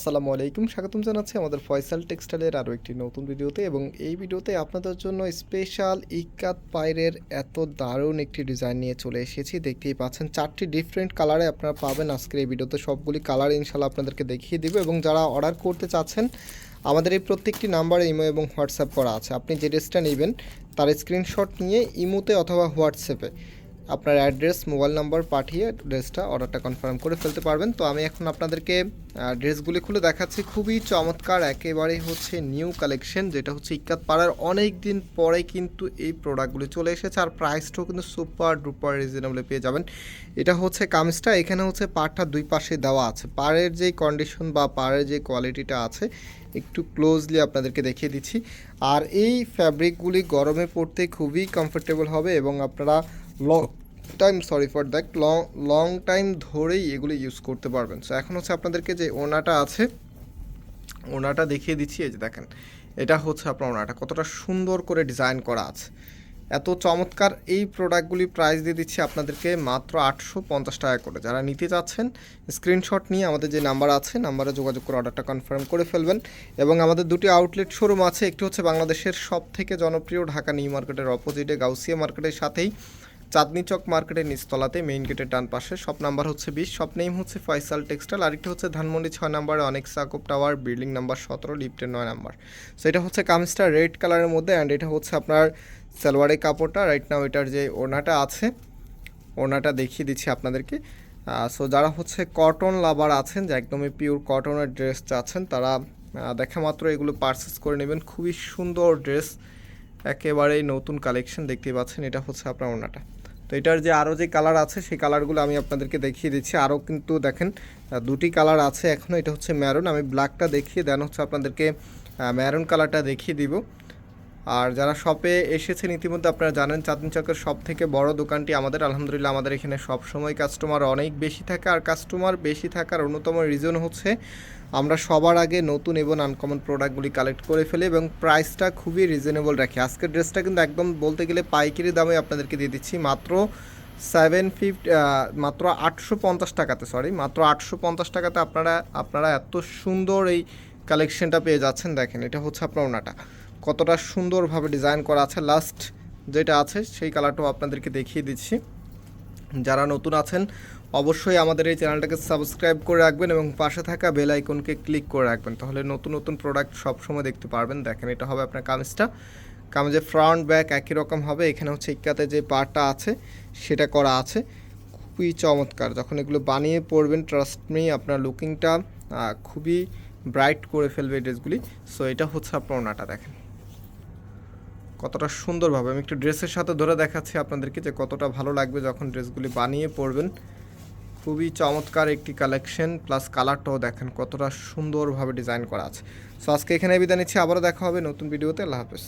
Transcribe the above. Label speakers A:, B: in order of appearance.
A: আসসালামু আলাইকুম, স্বাগতম জানাচ্ছি আমাদের ফয়সাল টেক্সটাইলের আরও একটি নতুন ভিডিওতে এবং এই ভিডিওতে আপনাদের জন্য স্পেশাল ইকাত পাইরের এত দারুণ একটি ডিজাইন নিয়ে চলে এসেছি। দেখতেই পাচ্ছেন চারটি ডিফারেন্ট কালারে আপনারা পাবেন। আজকের এই ভিডিওতে সবগুলি কালার ইনশাল্লাহ আপনাদেরকে দেখিয়ে দিব এবং যারা অর্ডার করতে চাচ্ছেন, আমাদের এই প্রত্যেকটি নাম্বারে ইমো এবং হোয়াটসঅ্যাপ করা আছে। আপনি যে ড্রেসটা নেবেন, তার স্ক্রিনশট নিয়ে ইমোতে অথবা হোয়াটসঅ্যাপে আপনার অ্যাড্রেস, মোবাইল নাম্বার পাঠিয়ে ড্রেসটা অর্ডারটা কনফার্ম করে ফেলতে পারবেন। তো আমি এখন আপনাদেরকে ড্রেসগুলি খুলে দেখাচ্ছি। খুবই চমৎকার, একেবারেই হচ্ছে নিউ কালেকশন, যেটা হচ্ছে ইকাত পাড়ার অনেক দিন পরে কিন্তু এই প্রোডাক্টগুলি চলে এসেছে। আর প্রাইসটাও কিন্তু সুপার ডুপার রিজনেবলে পেয়ে যাবেন। এটা হচ্ছে কামিজটা, এখানে হচ্ছে পাড়টা দুই পাশে দেওয়া আছে। পাড়ের যে কন্ডিশন বা পাড়ের যে কোয়ালিটিটা আছে, একটু ক্লোজলি আপনাদেরকে দেখিয়ে দিচ্ছি। আর এই ফ্যাব্রিকগুলি গরমে পড়তে খুবই কমফোর্টেবল হবে এবং আপনারা long time sorry for that long long time ধরেই এগুলো ইউজ করতে পারবেন। সো এখন হচ্ছে আপনাদেরকে যে ওনাটা আছে ওনাটা দেখিয়ে দিচ্ছি, এই যে দেখেন, এটা হচ্ছে আপনার ওনাটা কতটা সুন্দর করে ডিজাইন করা আছে। এত চমৎকার এই প্রোডাক্টগুলি প্রাইস দিয়ে দিচ্ছি আপনাদেরকে মাত্র আটশো পঞ্চাশ টাকা করে। যারা নিতে চাচ্ছেন স্ক্রিনশট নিয়ে আমাদের যে নাম্বার আছে নাম্বারে যোগাযোগ করে অর্ডারটা কনফার্ম করে ফেলবেন। এবং আমাদের দুটি আউটলেট শোরুম আছে, একটি হচ্ছে বাংলাদেশের সব থেকে জনপ্রিয় ঢাকা নিউ মার্কেটের অপোজিটে গাউসিয়া মার্কেটের সাথেই। চাঁদনি চক মার্কেটের নিচতলাতে মেইন গেটের ডান পাশে শপ নাম্বার হচ্ছে বিশ শপ নেম হচ্ছে ফয়সাল টেক্সটাইল আরেকটি হচ্ছে ধানমন্ডি ছয় নাম্বারে অনেক সাকুব টাওয়ার বিল্ডিং নাম্বার সতেরো লিফটের নয় নাম্বার। সো এটা হচ্ছে কামিজটা রেড কালারের মধ্যে অ্যান্ড এটা হচ্ছে আপনার সালোয়ারের কাপড়টা রাইট নাও এটার যে ওনাটা আছে ওনাটা দেখিয়ে দিচ্ছি আপনাদেরকে। সো যারা হচ্ছে কটন লাভার আছেন, যে একদমই পিওর কটনের ড্রেস চাচ্ছেন, তারা দেখা মাত্র এগুলো পারচেস করে নেবেন। খুবই সুন্দর ড্রেস একেবারেই নতুন কালেকশন দেখতে পাচ্ছেন, এটা হচ্ছে আপনার ওনাটা তো এটার যে আরও যে কালার আছে, সেই কালারগুলো আমি আপনাদেরকে দেখিয়ে দিচ্ছি। আরও কিন্তু দেখেন দুটি কালার আছে এখনও এটা হচ্ছে ম্যারুন আমি ব্ল্যাকটা দেখিয়ে দেন হচ্ছে আপনাদেরকে ম্যারুন কালারটা দেখিয়ে দিব। আর যারা শপে এসেছেন ইতিমধ্যে আপনারা জানেন চাঁদনি চকের সব থেকে বড় দোকানটি আমাদের, আলহামদুলিল্লাহ আমাদের এখানে সব সময় কাস্টমার অনেক বেশি থাকে। আর কাস্টমার বেশি থাকার অন্যতম রিজন হচ্ছে আমরা সবার আগে নতুন এবং আনকমন প্রোডাক্টগুলি কালেক্ট করে ফেলি এবং প্রাইসটা খুবই রিজনেবল রাখি। আজকের ড্রেসটা কিন্তু একদম বলতে গেলে পাইকারি দামে আপনাদেরকে দিয়ে দিচ্ছি। মাত্র সেভেন ফিফটি মাত্র আটশো পঞ্চাশ টাকাতে সরি মাত্র আটশো পঞ্চাশ টাকাতে আপনারা আপনারা এত সুন্দর এই কালেকশনটা পেয়ে যাচ্ছেন। দেখেন, এটা হচ্ছে আপনার ওনাটা। কতটা সুন্দরভাবে ডিজাইন করা আছে লাস্ট যেটা আছে, সেই কালারটাও আপনাদেরকে দেখিয়ে দিচ্ছি। যারা নতুন আছেন, অবশ্যই আমাদের এই চ্যানেলটাকে সাবস্ক্রাইব করে রাখবেন এবং পাশে থাকা বেল আইকনকে ক্লিক করে রাখবেন। তাহলে নতুন নতুন প্রোডাক্ট সবসময় দেখতে পারবেন। দেখেন, এটা হবে আপনার কামিজটা। কামিজের ফ্রন্ট ব্যাক একই রকম হবে। এখানে হচ্ছে ইক্কাতে যে পার্টটা আছে, সেটা করা আছে। খুবই চমৎকার। যখন এগুলো বানিয়ে পড়বেন ট্রাস্ট মি আপনার লুকিংটা খুবই ব্রাইট করে ফেলবে ড্রেসগুলি সো এটা হচ্ছে আপনার ওনাটা দেখেন। কতটা সুন্দরভাবে। আমি একটু ড্রেসের সাথে ধরে দেখাচ্ছি আপনাদেরকে যে কতটা ভালো লাগবে যখন ড্রেসগুলি বানিয়ে পরবেন। খুবই চমৎকার একটি কালেকশন, প্লাস কালারটাও দেখেন কতটা সুন্দরভাবে ডিজাইন করা আছে। সো আজকে এখানে বিদায় নিচ্ছি, আবারও দেখা হবে নতুন ভিডিওতে। আল্লাহ হাফেজ।